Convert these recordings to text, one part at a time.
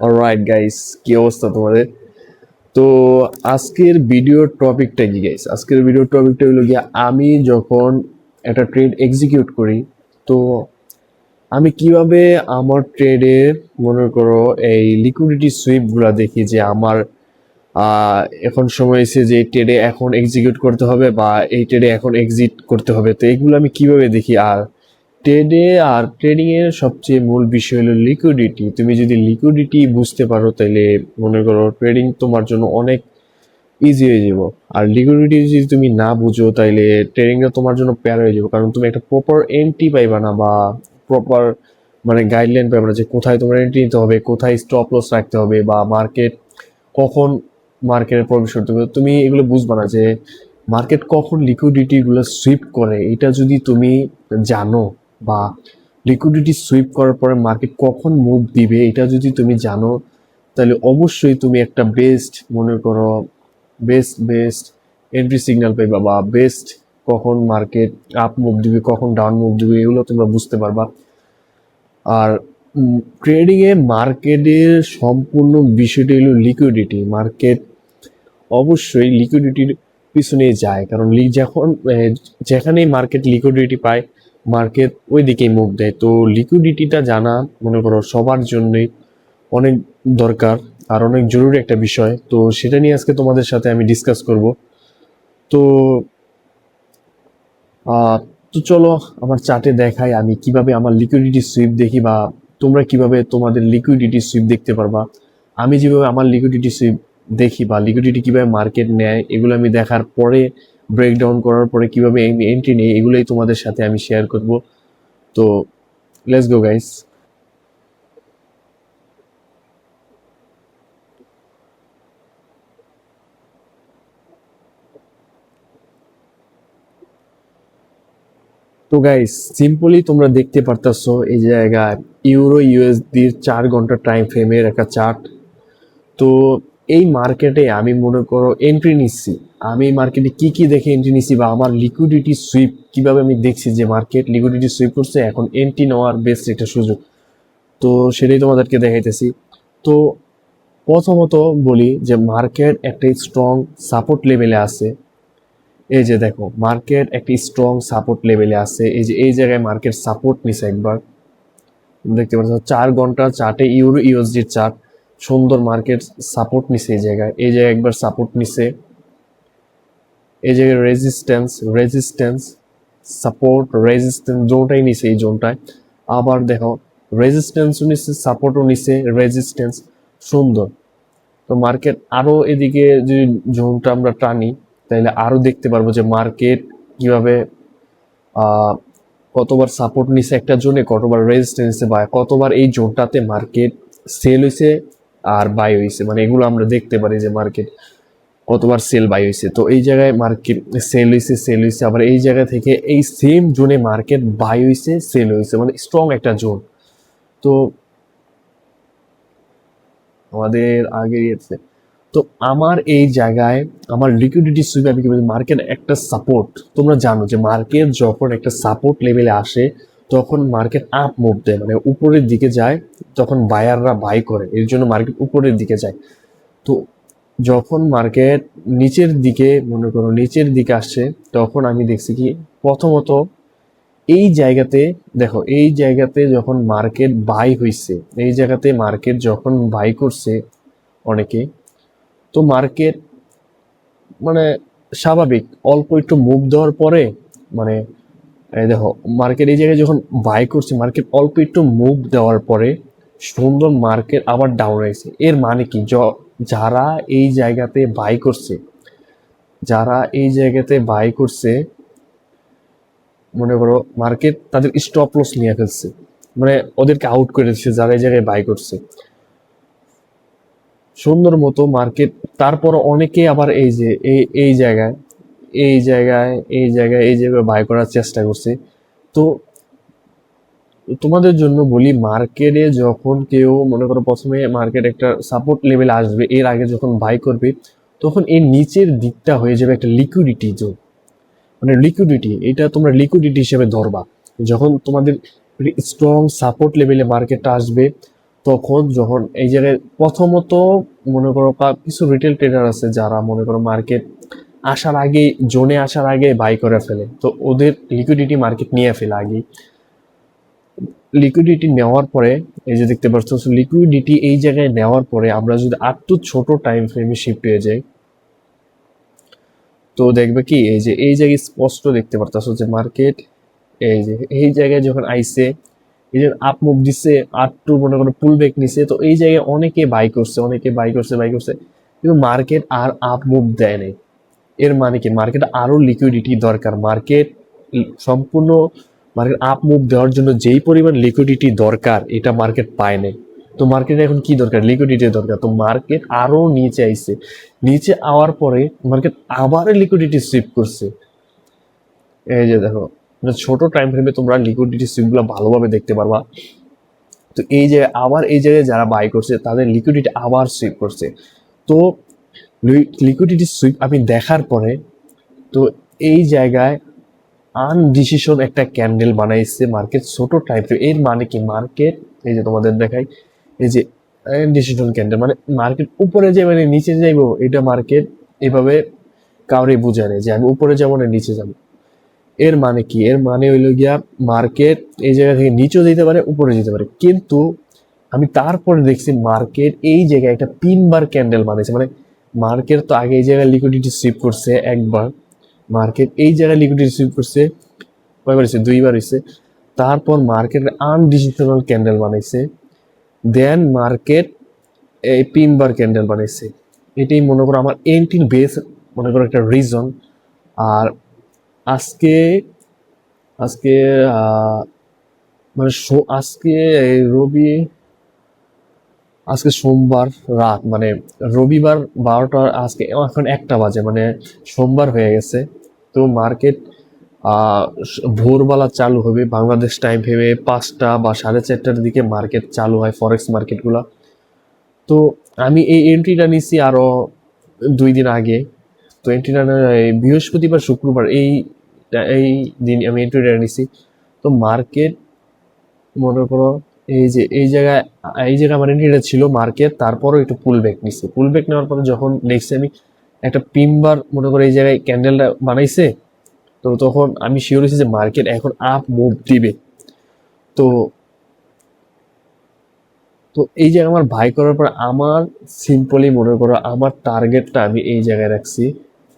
Alright guys কি অবস্থা তোমাদের? তো আজকের ভিডিওর টপিকটা কি গাইস আজকের ভিডিওর টপিকটা হলো গিয়ে আমি যখন একটা ট্রেড এক্সিকিউট করি, তো আমি কীভাবে আমার ট্রেডে মনে করো, এই লিকুইডিটি সুইপগুলো দেখি যে আমার এখন সময় এসে যে ট্রেডে এখন এক্সিকিউট করতে হবে বা এই ট্রেডে এখন এক্সিট করতে হবে। তো এগুলো আমি কীভাবে দেখি? আর ট্রেডে আর ট্রেডিং এর সবচেয়ে মূল বিষয় হলো লিকুইডিটি তুমি যদি লিকুইডিটি বুঝতে পারো তাহলে মনে করো ট্রেডিং তোমার জন্য অনেক ইজি হয়ে যাব। আর লিকুইডিটি যদি তুমি না বুঝো, তাইলে ট্রেডিংটা তোমার জন্য প্যারা হয়ে যাবে। কারণ তুমি একটা প্রপার এন্ট্রি পাইবা না বা প্রপার মানে গাইডলাইন পাইবা না যে কোথায় তোমার এন্ট্রি নিতে হবে, কোথায় স্টপ লস রাখতে হবে বা মার্কেট কখন মার্কেটে প্রবেশ করতে হবে। তুমি এগুলো বুঝবা না যে মার্কেট কখন লিকুইডিটি গুলো সুইপ করে। এটা যদি তুমি জানো বা লিকুইডিটি সুইপ করার পরে মার্কেট কখন মুভ দিবে, এটা যদি তুমি জানো, তাহলে অবশ্যই তুমি একটা বেস্ট মনে করো বেস্ট বেস্ট এন্ট্রি সিগন্যাল পাইবা বা বেস্ট কখন মার্কেট আপ মুভ দিবে, কখন ডাউন মুভ দিবে, এগুলো তোমরা বুঝতে পারবা। আর ট্রেডিং এ মার্কেটের সম্পূর্ণ বিষয়টি হলো লিকুইডিটি মার্কেট অবশ্যই লিকুইডিটির পিছনে যায়, কারণ যখন যেখানেই মার্কেট লিকুইডিটি পায় মার্কেট ওই দিকেই মুভ দেয়। তো লিকুইডিটিটা জানা, মনে করো সবার জন্যই অনেক দরকার আর অনেক জরুরি একটা বিষয়। তো সেটা নিয়ে আজকে তোমাদের সাথে আমি ডিসকাস করব। তো তো চলো আমার চার্টে দেখাই আমি কীভাবে আমার লিকুইডিটি সুইপ দেখি বা তোমরা কীভাবে তোমাদের লিকুইডিটি সুইপ দেখতে পারবা। আমি যেভাবে আমার লিকুইডিটি সুইপ দেখি বা লিকুইডিটি কীভাবে মার্কেট নেয়, এগুলো আমি দেখার পরে ব্রেকডাউন করার পরে কীভাবে এন্ট্রি নেই এগুলোই তোমাদের সাথে আমি শেয়ার করব। তো লেটস গো গাইস তো গাইস সিম্পলি তোমরা দেখতে পারতাছো এই জায়গায় ইউরো ইউএসডির চার ঘণ্টা টাইম ফ্রেমের একটা চার্ট তো এই মার্কেটে আমি মনে করো এন্ট্রি নিচ্ছি। আমি মার্কেটে কি কি দেখে এন্ট্রি নিচ্ছি বা আমার লিকুইডিটি সুইপ কীভাবে আমি দেখছি যে মার্কেট লিকুইডিটি সুইপ করছে, এখন এন্ট্রি নেওয়ার বেস্ট একটা সুযোগ। তো সেটাই তোমাদেরকে দেখাইতেছি। তো প্রথমত বলি যে মার্কেট একটা স্ট্রং সাপোর্ট লেভেলে আছে। এই যে দেখো মার্কেট একটি স্ট্রং সাপোর্ট লেভেলে আছে। এই যে এই জায়গায় মার্কেট সাপোর্ট নিছে একবার। দেখতে পাচ্ছ, চার ঘণ্টা চার্টে ইউরো ইউএসডির চার্ট সুন্দর মার্কেট সাপোর্ট নিছে এই জায়গায়। এই জায়গায় একবার সাপোর্ট নিছে। এই জায়গায় রেজিস্ট্যান্স রেজিস্ট্যান্স সাপোর্ট রেজিস্ট্যান্স জোনটাই নিছে এই জোনটায়। আবার দেখো রেজিস্ট্যান্সও নিচ্ছে সাপোর্টও নিছে রেজিস্ট্যান্স সুন্দর। তো মার্কেট আরও এদিকে যদি জোনটা আমরা টানি তাহলে আরও দেখতে পারব যে মার্কেট কীভাবে কতবার সাপোর্ট নিছে একটা জোনে, কতবার রেজিস্ট্যান্সে বা কতবার এই জোনটাতে মার্কেট সেল হয়েছে আর বাই হয়েছে মানে এগুলো আমরা দেখতে পারি যে মার্কেট কতবার সেল বাই হয়েছে তো এই জায়গায় মার্কেট সেল হয়েছে সেল হয়েছে আবার এই জায়গা থেকে এই সেম জোনে মার্কেট বাই হয়েছে সেল হয়েছে মানে স্ট্রং একটা জোন তো আমাদের আগে ইয়েছে তো আমার এই জায়গায় আমার লিকুইডিটি সুইপ আমি কি মার্কেট একটা সাপোর্ট তোমরা জানো যে মার্কেট যখন একটা সাপোর্ট লেভেলে আসে তখন মার্কেট আপ মুভ দেয় মানে উপরের দিকে যায়, তখন বায়াররা বাই করে, এর জন্য মার্কেট উপরের দিকে যায়। তো যখন মার্কেট নিচের দিকে, মনে করো নিচের দিকে আসছে, তখন আমি দেখছি কি, প্রথমত এই জায়গাতে, দেখো, এই জায়গাতে যখন মার্কেট বাই হইছে, এই জায়গাতে মার্কেট যখন বাই করছে অনেকে, তো মার্কেট মানে স্বাভাবিক, অল্প একটু মুভ দেওয়ার পরে মানে এই দেখো মার্কেট এই জায়গায় যখন বাই করছে মার্কেট অল্প একটু মুভ দেওয়ার পরে সুন্দর মার্কেট আবার ডাউন হয়েছে এর মানে কি? যারা এই জায়গাতে বাই করছে, যারা এই জায়গাতে বাই করছে, মনে করো মার্কেট তাদের স্টপ লস নিয়ে ফেলছে। মানে ওদেরকে আউট করে দিচ্ছে যারা এই জায়গায় বাই করছে। সুন্দর মতো মার্কেট তারপর অনেকে আবার এই যে, এই এই জায়গায় এই জায়গায় এই জায়গায় এই জায়গায় বাই করার চেষ্টা করছে। তো তোমাদের জন্য বলি, মার্কেটে যখন কেউ, মনে করো প্রথমে মার্কেট একটা সাপোর্ট লেভেল আসবে, এর আগে যখন বাই করবে, তখন এর নিচের দিকটা হয়ে যাবে একটা লিকুইডিটি জোন মানে লিকুইডিটি এটা তোমরা লিকুইডিটি হিসেবে ধরবা। যখন তোমাদের স্ট্রং সাপোর্ট লেভেলে মার্কেটটা আসবে, তখন যখন এই জায়গায় প্রথমত মনে করো কিছু রিটেল ট্রেডার আছে যারা মনে করো মার্কেট আসার আগে, জোনে আসার আগে বাই করে ফেলে। তো ওদের লিকুইডিটি মার্কেট নিয়ে ফেলে আগে লিকুইডিটি নেওয়ার পরে, এই যে দেখতে পাচ্ছ লিকুইডিটি এই জায়গায় নেওয়ার পরে আমরা যদি আটটু ছোট টাইম ফ্রেমে শিফট হয়ে যাই, তো দেখবে কি, এই যে, এই জায়গায় স্পষ্ট দেখতে পারতেছো যে মার্কেট এই যে, এই জায়গায় যখন আইসে, এই যে আপ মুভ দিচ্ছে আট টু মনে করো পুল ব্যাক নিছে, তো এই জায়গায় অনেকে বাই করছে, অনেকে বাই করছে বাই করছে, কিন্তু মার্কেট আর আপ মুভ দেয় নাই। এর মানে কি? মার্কেট আরও লিকুইডিটি দরকার। মার্কেট সম্পূর্ণ মার্কেট আপ মুভ দেওয়ার জন্য যেই পরিমাণ লিকুইডিটি দরকার, এটা মার্কেট পায় নাই। তো মার্কেটে এখন কি দরকার? লিকুইডিটি দরকার। তো মার্কেট আরও নিচে আইছে। নিচে আওয়ার পরে মার্কেট আবার লিকুইডিটি সুইপ করছে। এই যে দেখো মানে ছোট টাইম ফ্রেমে তোমরা লিকুইডিটি সুইপগুলো ভালোভাবে দেখতে পারবা। তো এই যে আবার এই জায়গায় যারা বাই করছে, তাদের লিকুইডিটি আবার সুইপ করছে। তো লিকুইডিটি সুইপ আমি দেখার পরে তো এই জায়গায় আনডিসিশন একটা ক্যান্ডেল বানাইছে মার্কেট ছোট টাইপের মানে কি? মার্কেট এই যে তোমাদের দেখাই, এই যে ডিসিশন ক্যান্ডেল মানে মার্কেট উপরে যে মানে নিচে যাইবো, এটা মার্কেট এভাবে কাউরে বুঝায় না যে আমি উপরে যাব না নিচে যাব। এর মানে কি? এর মানে হইল গিয়া মার্কেট এই জায়গা থেকে নিচেও যেতে পারে, উপরে যেতে পারে। কিন্তু আমি তারপরে দেখছি মার্কেট এই জায়গায় একটা তিনবার ক্যান্ডেল বানিয়েছে মানে মার্কেট তো আগে এই জায়গায় লিকুইডিটি সুইপ করছে একবার। মার্কেট এই জায়গায় লিকুইডিটি সুইপ করছে, কয়বার হয়েছে? দুইবার হয়েছে। তারপর মার্কেট আনডিসিশনাল ক্যান্ডেল বানাইছে। দেন মার্কেট এই তিনবার ক্যান্ডেল বানাইছে। এটাই মনে করো আমার এন্টির বেস মনে করো একটা রিজন আর আজকে আজকে মানে আজকে রবি আজকে সোমবার রাত মানে রবিবার বারোটা আজকে, এখন একটা বাজে মানে সোমবার হয়ে গেছে। তো মার্কেট ভোরবেলা চালু হবে, বাংলাদেশ টাইম ভেবে পাঁচটা বা সাড়ে চারটার দিকে মার্কেট চালু হয় ফরেক্স মার্কেটগুলো। তো আমি এই এন্ট্রিটা নিছি আরও দুই দিন আগে। তো এন্ট্রিটা বৃহস্পতিবার, শুক্রবার, এই এই দিন আমি এন্ট্রিটা নিছি। তো মার্কেট, মনে করো এই যে, এই জায়গায় এই জায়গায় আমার এন্ট্রিটা ছিল মার্কেট তারপরও একটু পুল ব্যাক নিছে। পুল ব্যাক নেওয়ার পরে যখন দেখছি আমি একটা পিমবার মনে করো এই জায়গায় ক্যান্ডেলটা বানাইছে, তো তখন আমি শিওর হয়েছি যে মার্কেট এখন আপ মুভ দিবে। তো তো এই জায়গায় আমার ভাই করার পর আমার সিম্পলি মনে করো আমার টার্গেটটা আমি এই জায়গায় রাখছি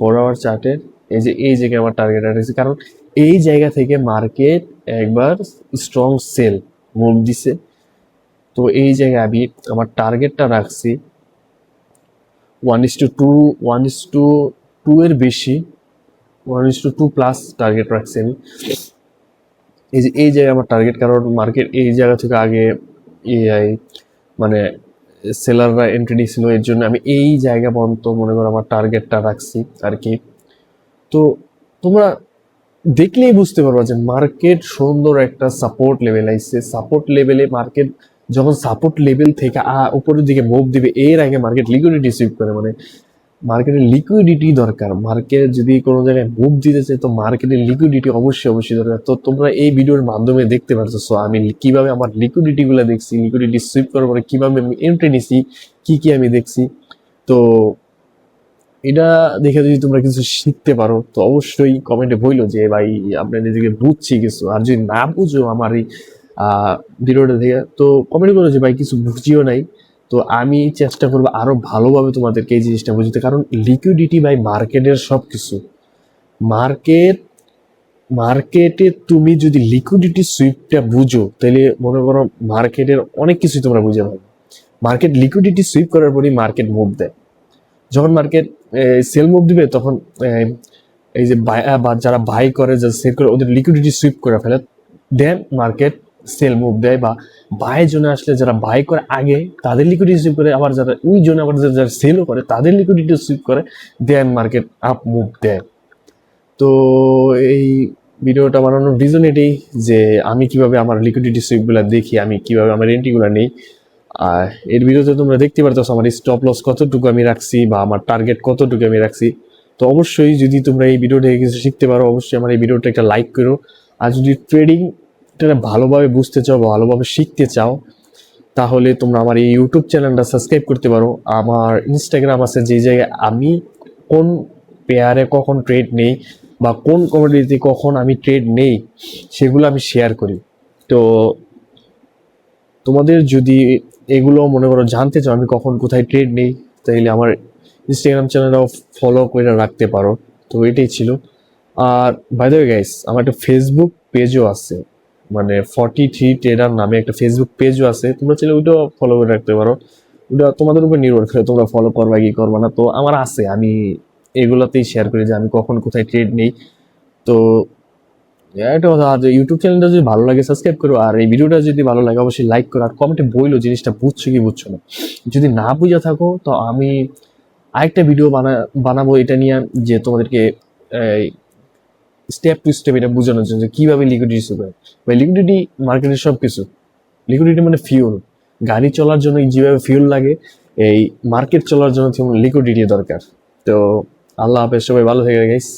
ফোর আওয়ার চার্টের এই যে, এই জায়গায় আমার টার্গেট রাখছি। কারণ এই জায়গা থেকে মার্কেট একবার স্ট্রং সেল মুভ দিছে। তো এই জায়গায় আমি আমার টার্গেটটা রাখছি one is two two one is two two এর বেশি one is two two plus target রাখছি আমি। এই যে, এই জায়গায় আমার টার্গেট কারণ মার্কেট এই জায়গা থেকে আগে এই মানে সেলাররা এন্ট্রি নিয়েছিল, এর জন্য আমি এই জায়গা পর্যন্ত মনে করো আমার টার্গেটটা রাখছি আর কি। তো তোমরা দেখলেই বুঝতে পারবা যে মার্কেট সুন্দর একটা সাপোর্ট লেভেল আইছে। সাপোর্ট লেভেলে মার্কেট যখন সাপোর্ট লেভেল থেকে উপরের দিকে মুভ দিবে এর আগে মার্কেট লিকুইডিটি সুইপ করে। মানে মার্কেটের লিকুইডিটি দরকার। মার্কেট যদি কোনো জায়গায় মুভ দিতে চায় তো মার্কেটের লিকুইডিটি অবশ্যই অবশ্যই দরকার। তো তোমরা এই ভিডিওর মাধ্যমে দেখতে পারছ। So, আমি কীভাবে আমার লিকুইডিটি গুলো দেখছি লিকুইডিটি সুইপ করার পরে কীভাবে আমি এন্ট্রি নিছি কি কি আমি দেখছি। তো এটা দেখে যদি তোমরা কিছু শিখতে পারো, তো অবশ্যই কমেন্টে বইলো যে, ভাই আপনার নিজেকে বুঝছি কিছু। আর যদি না বুঝো আমার এই ভিডিওটা দেখে, তো কমেন্ট করো যে, ভাই, কিছু বুঝিও নাই। তো আমি চেষ্টা করব আরও ভালোভাবে তোমাদেরকে এই জিনিসটা বুঝতে। কারণ লিকুইডিটি বাই মার্কেটের সব কিছু মার্কেট মার্কেটে তুমি যদি লিকুইডিটি সুইপটা বুঝো, তাহলে মনে করো মার্কেটের অনেক কিছুই তোমরা বুঝে পাবে। মার্কেট লিকুইডিটি সুইপ করার পরই মার্কেট মুভ দেয়। যখন মার্কেট সেল মুভ দিবে, তখন এই যে বা যারা বাই করে, যারা সেল করে, ওদের লিকুইডিটি সুইপ করে ফেলে। দেন মার্কেট সেল মুভ দেয় বা বাই জোনে আসলে যারা বাই করে আগে, তাদের লিকুইডিটি সুইপ করে, আবার যারা, ওই জোনে আবার যারা- সেলও করে, তাদের লিকুইডিটি সুইপ করে দেন মার্কেট আপ মুভ দেয়। তো এই ভিডিওটা বানানোর রিজন এটাই যে আমি কীভাবে আমার লিকুইডিটি সুইপগুলো দেখি, আমি কীভাবে আমার এন্ট্রিগুলো নেই। এর ভিডিওতে তোমরা দেখতে পারতেছো আমার স্টপ লস কতটুকু আমি রাখছি বা আমার টার্গেট কতটুকু আমি রাখছি। তো অবশ্যই যদি তোমরা এই ভিডিও থেকে কিছু শিখতে পারো, অবশ্যই আমার এই ভিডিওটা একটা লাইক করো। আর যদি ট্রেডিং এটা ভালোভাবে বুঝতে চাও বা ভালোভাবে শিখতে চাও, তাহলে তোমরা আমার এই ইউটিউব চ্যানেলটা সাবস্ক্রাইব করতে পারো। আমার ইনস্টাগ্রাম আছে যে জায়গায় আমি কোন পেয়ারে কখন ট্রেড নেই বা কোন কমোডিটিতে কখন আমি ট্রেড নেই, সেগুলো আমি শেয়ার করি। তো তোমাদের যদি এগুলো মনে করো জানতে চাও, আমি কখন কোথায় ট্রেড নেই, তাইলে আমার ইনস্টাগ্রাম চ্যানেলটাও ফলো করে রাখতে পারো। তো এটাই ছিল। আর বাই দ্য গাইস আমার একটা ফেসবুক পেজও আছে। মানে ফর্টি থ্রি ট্রেডার নামে একটা ফেসবুক পেজও আছে। তোমরা চাইলে ওইটাও ফলো করে রাখতে পারো। ওটা তোমাদের উপর নির্ভর করে তোমরা ফলো করবা কি করবা না। তো আমার আছে, আমি এগুলোতেই শেয়ার করি যে আমি কখন কোথায় ট্রেড নেই। তো এটা কথা আর ইউটিউব চ্যানেলটা যদি ভালো লাগে সাবস্ক্রাইব করো। আর এই ভিডিওটা যদি ভালো লাগে, অবশ্যই লাইক করো। আর কমেন্টে বইলো জিনিসটা, বুঝছ কি বুঝছ না? যদি না বুঝে থাকো, তো আমি আরেকটা ভিডিও বানা, বানাবো এটা নিয়ে, যে তোমাদেরকে স্টেপ টু স্টেপ এটা বোঝানোর জন্য, যে কীভাবে লিকুইডিটি ইস্যু করে। বা লিকুইডিটি মার্কেটের সব কিছু লিকুইডিটি মানে ফিউল গাড়ি চলার জন্য যেভাবে ফিউল লাগে, এই মার্কেট চলার জন্য লিকুইডিটি দরকার। তো আল্লাহ হাফেজ, সবাই ভালো থেকে গাইস